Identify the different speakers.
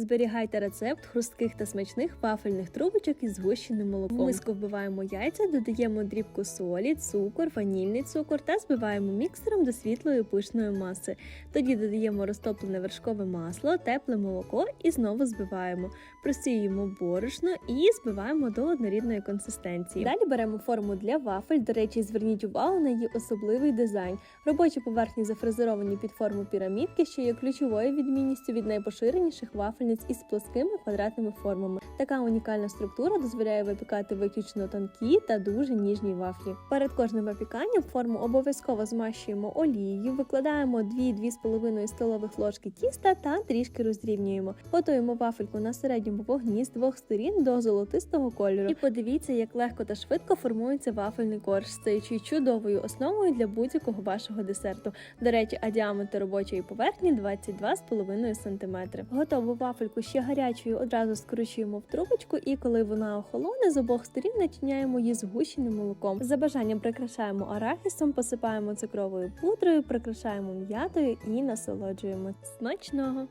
Speaker 1: Зберігайте рецепт хрустких та смачних вафельних трубочок із згущеним молоком. В миску вбиваємо яйця, додаємо дрібку солі, цукор, ванільний цукор та збиваємо міксером до світлої пишної маси. Тоді додаємо розтоплене вершкове масло, тепле молоко і знову збиваємо. Просіюємо борошно і збиваємо до однорідної консистенції. Далі беремо форму для вафель. До речі, зверніть увагу на її особливий дизайн. Робочі поверхні зафрезеровані під форму пірамідки, що є ключовою відмінністю від найпоширеніших вафельниць із плоскими квадратними формами. Така унікальна структура дозволяє випікати виключно тонкі та дуже ніжні вафлі. Перед кожним випіканням форму обов'язково змащуємо олією, викладаємо 2-2,5 столових ложки тіста та трішки розрівнюємо. Готуємо вафельку на середньому вогні з двох сторін до золотистого кольору. І подивіться, як легко та швидко формується вафельний корж, стаючи чудовою основою для будь-якого вашого десерту. До речі, а діаметр робочої поверхні 22,5 см. Готову вафельку ще гарячою одразу скручуємо в трубочку, і коли вона охолоне, з обох сторін начиняємо її згущеним молоком. За бажанням прикрашаємо арахісом, посипаємо цукровою пудрою, прикрашаємо м'ятою і насолоджуємо. Смачного!